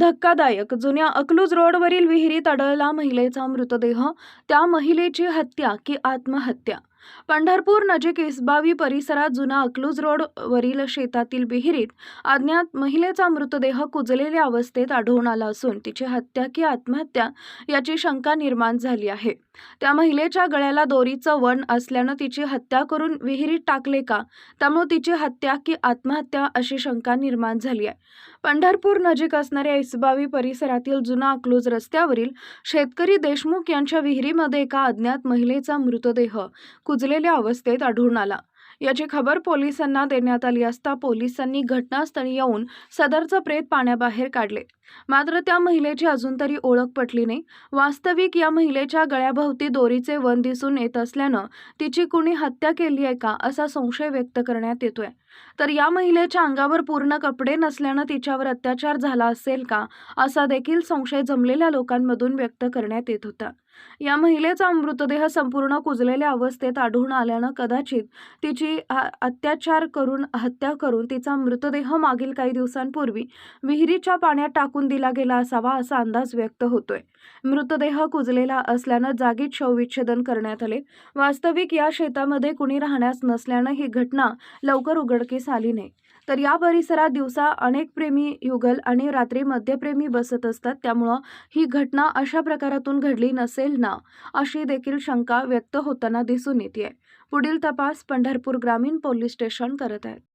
धक्कादायक. जुन्या अकलूज रोडवरील विहिरीत आढळला महिलेचा मृतदेह त्या महिलेची हत्या की आत्महत्या? पंढरपूर नजीक इसबावी परिसरात जुना अकलूज रोड वरील शेतातील विहिरीत अज्ञात महिलेचा मृतदेह कुजलेल्या अवस्थेत आढळून आला असून तिची हत्या की आत्महत्या याची शंका निर्माण झाली आहे. त्या महिलेच्या गळ्याला दोरीचं वण असल्यानं तिची हत्या करून विहिरीत टाकले का? त्यामुळे तिची हत्या की आत्महत्या अशी शंका निर्माण झाली आहे. पंढरपूर नजीक असणाऱ्या इसबावी परिसरातील जुना अकलूज रस्त्यावरील शेतकरी देशमुख यांच्या विहिरीमध्ये एका अज्ञात महिलेचा मृतदेह कुजलेल्या अवस्थेत आढळून आला. याची खबर पोलिसांना देण्यात आली असता पोलिसांनी घटनास्थळी येऊन सदरचं प्रेत पाण्याबाहेर काढले. मात्र त्या महिलेची अजून तरी ओळख पटली नाही. वास्तविक या महिलेच्या गळ्याभोवती दोरीचे वन दिसून येत असल्यानं तिची कुणी हत्या केली आहे का असा संशय व्यक्त करण्यात येतोय. तर या महिलेच्या अंगावर पूर्ण कपडे नसल्यानं तिच्यावर अत्याचार झाला असेल का असा देखील संशय जमलेल्या लोकांमधून व्यक्त करण्यात येत होता. या महिलेचा मृतदेह संपूर्ण कुजलेल्या अवस्थेत आढळून आल्यानं कदाचित तिची आ- अत्याचार करून हत्या करून तिचा मृतदेह मागील काही दिवसांपूर्वी विहिरीच्या पाण्यात टाकून दिला गेला असावा असा अंदाज व्यक्त होतोय. मृतदेह कुजलेला असल्यानं जागीच शवविच्छेदन करण्यात आले. वास्तविक या शेतामध्ये कुणी राहण्यास नसल्यानं ही घटना लवकर उघडकीस आली नाही. तर या परिसरात दिवसा अनेक प्रेमी युगल आणि रात्री मध्यप्रेमी बसत असतात. त्यामुळं ही घटना अशा प्रकारातून घडली नसेल ना अशी देखील शंका व्यक्त होताना दिसून येते पुढील तपास पंढरपूर ग्रामीण पोलीस स्टेशन करत आहेत.